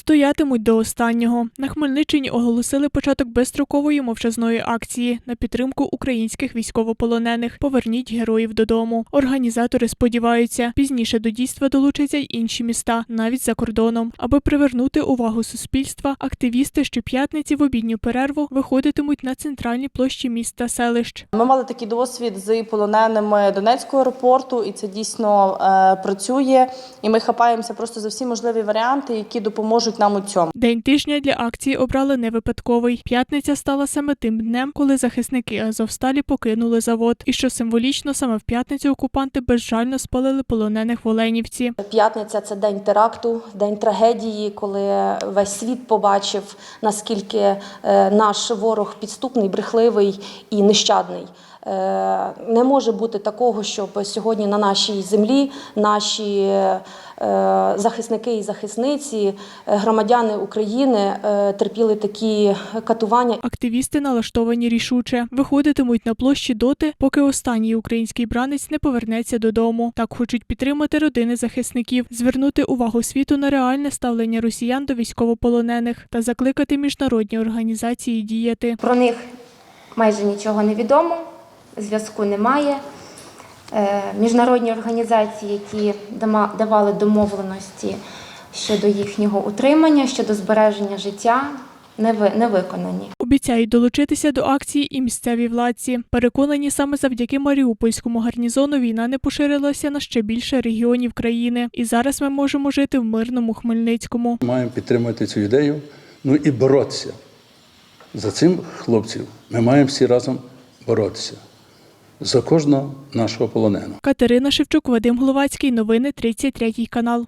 Стоятимуть до останнього. На Хмельниччині оголосили початок безстрокової мовчазної акції на підтримку українських військовополонених. Поверніть героїв додому. Організатори сподіваються, пізніше до дійства долучаться й інші міста, навіть за кордоном. Аби привернути увагу суспільства, активісти щоп'ятниці в обідню перерву виходитимуть на центральні площі міст та селищ. Ми мали такий досвід з полоненими Донецького аеропорту, і це дійсно е, працює. І ми хапаємося просто за всі можливі варіанти, які допоможуть нам у цьому. День тижня для акції обрали не випадковий. П'ятниця стала саме тим днем, коли захисники Азовсталі покинули завод. І що символічно, саме в п'ятницю окупанти безжально спалили полонених в Оленівці. П'ятниця це день теракту, день трагедії, коли весь світ побачив, наскільки е, наш ворог підступний, брехливий і нещадний. Е, Не може бути такого, щоб сьогодні на нашій землі наші е, захисники і захисниці, е, громадяни України терпіли такі катування Активісти налаштовані рішуче виходитимуть на площі доти, поки останній український бранець не повернеться додому. Так хочуть підтримати родини захисників, звернути увагу світу на реальне ставлення росіян до військовополонених та закликати міжнародні організації діяти. Про них майже нічого не відомо, зв'язку немає. Е, Міжнародні організації, які дама- давали домовленості щодо їхнього утримання, щодо збереження життя, не ви- не виконані. Обіцяють долучитися до акції і місцеві владці. Переконані саме завдяки Маріупольському гарнізону війна не поширилася на ще більше регіонів країни. І зараз ми можемо жити в мирному Хмельницькому. Маємо підтримати цю ідею, ну і боротися. За цим хлопців ми маємо всі разом боротися. За кожного нашого полоненого. Катерина Шевчук, Вадим Головацький. Новини 33 канал.